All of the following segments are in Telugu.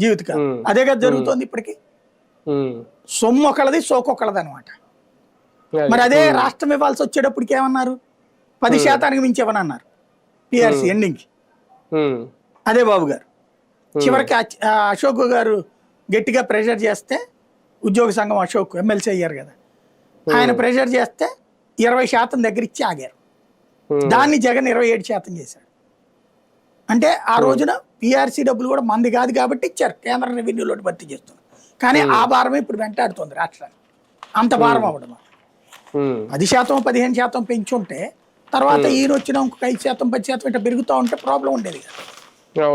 జీవితకాలం. అదే కదా జరుగుతోంది ఇప్పటికి. సొమ్ము ఒకళ్ళది సోకొకళ్ళది అనమాట. మరి అదే రాష్ట్రం ఇవ్వాల్సి వచ్చేటప్పటికి ఏమన్నారు? పది శాతానికి మించి ఇవ్వనన్నారు పిఆర్సీ ఎండింగ్ ఉమ్. అదే బాబు గారు. చివరికి అశోక్ గారు గట్టిగా ప్రెషర్ చేస్తే ఉద్యోగ సంఘం అశోక్ ఎమ్మెల్సీ అయ్యారు కదా. ఆయన ప్రెషర్ చేస్తే ఇరవై శాతం దగ్గర ఇచ్చి ఆగారు. దాన్ని జగన్ ఇరవై ఏడు శాతం చేశాడు. అంటే ఆ రోజున పిఆర్సీ డబ్బులు కూడా మంది కాదు కాబట్టి ఇచ్చారు. కేంద్ర రెవెన్యూలో భర్తీ చేస్తున్నారు కానీ ఆ భారమే ఇప్పుడు వెంటాడుతుంది రాష్ట్రాన్ని అంత భారం అవ్వడం. పది శాతం పదిహేను శాతం పెంచుంటే తర్వాత ఈయన వచ్చిన ఇంకొక ఐదు శాతం పది శాతం ఇట్లా పెరుగుతూ ఉంటే ప్రాబ్లం ఉండేది కదా.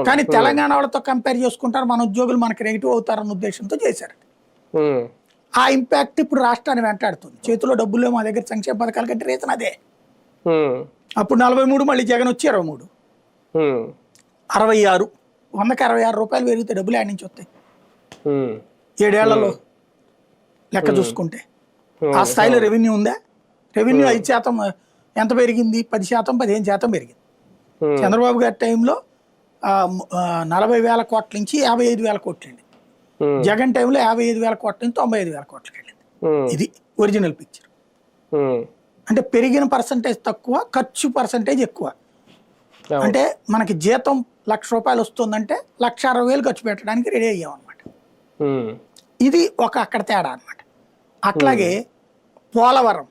కానీ తెలంగాణ వాళ్ళతో కంపేర్ చేసుకుంటారు. మన ఉద్యోగులు మనకి నెగిటివ్ అవుతారన్న ఉద్దేశంతో చేశారు. ఆ ఇంపాక్ట్ ఇప్పుడు రాష్ట్రాన్ని వెంటాడుతుంది. చేతిలో డబ్బులు మా దగ్గర సంక్షేమ పథకాల కంటే రీజన్ అదే. అప్పుడు నలభై మూడు మళ్ళీ జగన్ వచ్చి ఇరవై మూడు. అరవై ఆరు వందకి అరవై ఆరు రూపాయలు పెరిగితే డబ్బులు ఆడి నుంచి వస్తాయి. ఏడేళ్ళలో లెక్క చూసుకుంటే. ఆ స్థాయిలో రెవెన్యూ ఉందా? రెవెన్యూ ఐదు శాతం ఎంత పెరిగింది? పది శాతం పదిహేను శాతం పెరిగింది. చంద్రబాబు గారి టైంలో నలభై వేల కోట్ల నుంచి యాభై ఐదు వేల కోట్లు వెళ్ళింది ఉమ్. జగన్ టైంలో యాభై ఐదు వేల కోట్ల నుంచి తొంభై ఐదు వేల కోట్లకి వెళ్ళింది. ఇది ఒరిజినల్ పిక్చర్. అంటే పెరిగిన పర్సంటేజ్ తక్కువ ఖర్చు పర్సంటేజ్ ఎక్కువ. అంటే మనకి జీతం లక్ష రూపాయలు వస్తుందంటే లక్ష అరవై వేలు ఖర్చు పెట్టడానికి రెడీ అయ్యాం అనమాట. ఇది ఒక అక్కడ తేడా అనమాట అట్లాగే పోలవరం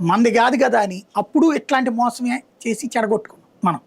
మంది కాదు కదా అని అప్పుడు ఇట్లాంటి మోసమే చేసి చెడగొట్టుకున్నాం మనం.